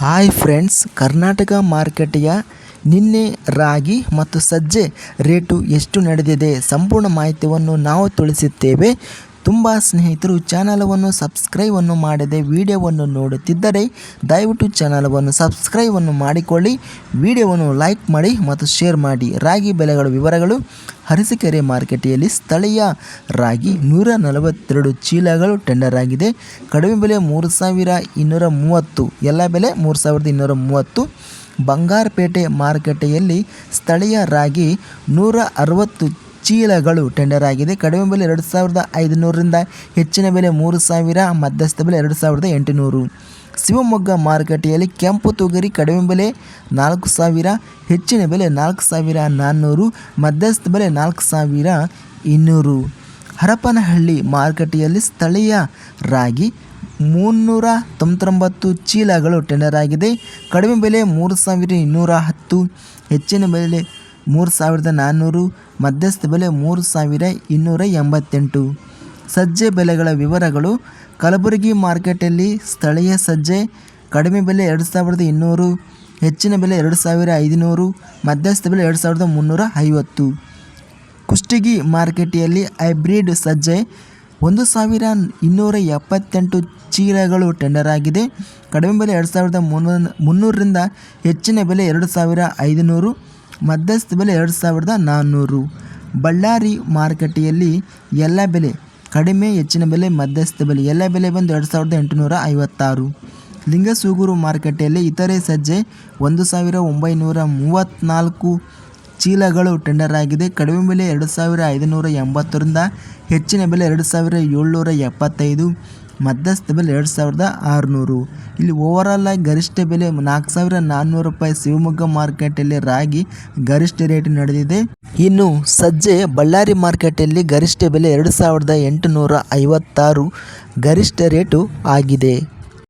Hi friends Karnataka ಮಾರುಕಟ್ಟೆಯ ನಿನ್ನೆ ರಾಗಿ ಮತ್ತು ಸಜ್ಜೆ ರೇಟು ಎಷ್ಟು ನಡೆದಿದೆ? ಸಂಪೂರ್ಣ ಮಾಹಿತಿಯನ್ನು ನಾವು ತಿಳಿಸುತ್ತೇವೆ. ತುಂಬ ಸ್ನೇಹಿತರು ಚಾನಲವನ್ನು ಸಬ್ಸ್ಕ್ರೈಬನ್ನು ಮಾಡದೆ ವಿಡಿಯೋವನ್ನು ನೋಡುತ್ತಿದ್ದರೆ ದಯವಿಟ್ಟು ಚಾನಲವನ್ನು ಸಬ್ಸ್ಕ್ರೈಬನ್ನು ಮಾಡಿಕೊಳ್ಳಿ, ವಿಡಿಯೋವನ್ನು ಲೈಕ್ ಮಾಡಿ ಮತ್ತು ಶೇರ್ ಮಾಡಿ. ರಾಗಿ ಬೆಲೆಗಳ ವಿವರಗಳು ಅರಸೀಕೆರೆ ಮಾರುಕಟ್ಟೆಯಲ್ಲಿ ಸ್ಥಳೀಯ ರಾಗಿ ನೂರ ನಲವತ್ತೆರಡು ಚೀಲಗಳು ಟೆಂಡರ್ ಆಗಿದೆ. ಕಡಿಮೆ ಬೆಲೆ ಮೂರು ಸಾವಿರ ಇನ್ನೂರ ಮೂವತ್ತು, ಎಲ್ಲ ಬೆಲೆ ಮೂರು ಸಾವಿರದ ಇನ್ನೂರ ಮೂವತ್ತು. ಬಂಗಾರಪೇಟೆ ಮಾರುಕಟ್ಟೆಯಲ್ಲಿ ಸ್ಥಳೀಯ ರಾಗಿ ನೂರ ಅರವತ್ತು ಚೀಲಗಳು ಟೆಂಡರ್ ಆಗಿದೆ. ಕಡಿಮೆ ಬೆಲೆ ಎರಡು ಸಾವಿರದ ಐದುನೂರರಿಂದ ಹೆಚ್ಚಿನ ಬೆಲೆ ಮೂರು ಸಾವಿರ, ಮಧ್ಯಸ್ಥ ಬೆಲೆ ಎರಡು ಸಾವಿರದ ಎಂಟುನೂರು. ಶಿವಮೊಗ್ಗ ಮಾರುಕಟ್ಟೆಯಲ್ಲಿ ಕೆಂಪು ತೊಗರಿ ಕಡಿಮೆ ಬೆಲೆ ನಾಲ್ಕು ಸಾವಿರ, ಹೆಚ್ಚಿನ ಬೆಲೆ ನಾಲ್ಕು ಸಾವಿರ ನಾನ್ನೂರು, ಮಧ್ಯಸ್ಥ ಬೆಲೆ ನಾಲ್ಕು ಸಾವಿರ ಇನ್ನೂರು. ಹರಪನಹಳ್ಳಿ ಮಾರುಕಟ್ಟೆಯಲ್ಲಿ ಸ್ಥಳೀಯ ರಾಗಿ ಮುನ್ನೂರ ತೊಂಬತ್ತೊಂಬತ್ತು ಚೀಲಗಳು ಟೆಂಡರ್ ಆಗಿದೆ. ಕಡಿಮೆ ಬೆಲೆ ಮೂರು ಸಾವಿರ ಇನ್ನೂರ ಹತ್ತು, ಹೆಚ್ಚಿನ ಬೆಲೆ ಮೂರು ಸಾವಿರದ ನಾನ್ನೂರು ಮಧ್ಯಸ್ಥ ಬೆಲೆ ಮೂರು ಸಾವಿರ ಇನ್ನೂರ ಎಂಬತ್ತೆಂಟು. ಸಜ್ಜೆ ಬೆಲೆಗಳ ವಿವರಗಳು ಕಲಬುರಗಿ ಮಾರ್ಕೆಟಲ್ಲಿ ಸ್ಥಳೀಯ ಸಜ್ಜೆ, ಕಡಿಮೆ ಬೆಲೆ ಎರಡು ಸಾವಿರದ ಇನ್ನೂರು, ಹೆಚ್ಚಿನ ಬೆಲೆ ಎರಡು ಸಾವಿರ ಐದುನೂರು, ಮಧ್ಯಸ್ಥ ಬೆಲೆ ಎರಡು ಸಾವಿರದ ಮುನ್ನೂರ ಐವತ್ತು. ಕುಷ್ಟಗಿ ಮಾರ್ಕೆಟಿಯಲ್ಲಿ ಹೈಬ್ರಿಡ್ ಸಜ್ಜೆ, ಒಂದು ಸಾವಿರ ಇನ್ನೂರ ಎಪ್ಪತ್ತೆಂಟು ಚೀಲಗಳು ಟೆಂಡರ್ ಆಗಿದೆ. ಕಡಿಮೆ ಬೆಲೆ ಎರಡು ಸಾವಿರದ ಮುನ್ನೂರ ಮುನ್ನೂರರಿಂದ ಹೆಚ್ಚಿನ ಬೆಲೆ ಎರಡು ಸಾವಿರ ಐದುನೂರು ಮಧ್ಯಸ್ಥ ಬೆಲೆ ಎರಡು ಸಾವಿರದ ನಾನ್ನೂರು ಬಳ್ಳಾರಿ ಮಾರುಕಟ್ಟೆಯಲ್ಲಿ ಎಲ್ಲ ಬೆಲೆ ಕಡಿಮೆ, ಹೆಚ್ಚಿನ ಬೆಲೆ, ಮಧ್ಯಸ್ಥ ಬೆಲೆ ಎಲ್ಲ ಬೆಲೆ ಬಂದು ಎರಡು ಸಾವಿರದ ಎಂಟುನೂರ ಐವತ್ತಾರು. ಲಿಂಗಸೂಗೂರು ಮಾರುಕಟ್ಟೆಯಲ್ಲಿ ಇತರೆ ಸಜ್ಜೆ ಒಂದು ಸಾವಿರ ಒಂಬೈನೂರ ಮೂವತ್ತ್ನಾಲ್ಕು ಚೀಲಗಳು ಟೆಂಡರ್ ಆಗಿದೆ. ಕಡಿಮೆ ಬೆಲೆ ಎರಡು ಸಾವಿರ ಐದುನೂರ ಎಂಬತ್ತರಿಂದ ಹೆಚ್ಚಿನ ಬೆಲೆ ಎರಡು ಸಾವಿರ ಏಳ್ನೂರ ಎಪ್ಪತ್ತೈದು. ಮಧ್ಯಸ್ಥ ಬೆಲೆ ಎರಡು ಸಾವಿರದ ಆರುನೂರು. ಇಲ್ಲಿ ಓವರಾಲ್ ಆಗಿ ಗರಿಷ್ಠ ಬೆಲೆ ನಾಲ್ಕು ಸಾವಿರ ನಾನ್ನೂರು ರೂಪಾಯಿ ಶಿವಮೊಗ್ಗ ಮಾರ್ಕೆಟಲ್ಲಿ ರಾಗಿ ಗರಿಷ್ಠ ರೇಟ್ ನಡೆದಿದೆ. ಇನ್ನು ಸಜ್ಜೆ ಬಳ್ಳಾರಿ ಮಾರ್ಕೆಟಲ್ಲಿ ಗರಿಷ್ಠ ಬೆಲೆ ಎರಡು ಸಾವಿರದ ಎಂಟುನೂರ ಐವತ್ತಾರು ಗರಿಷ್ಠ ರೇಟು ಆಗಿದೆ.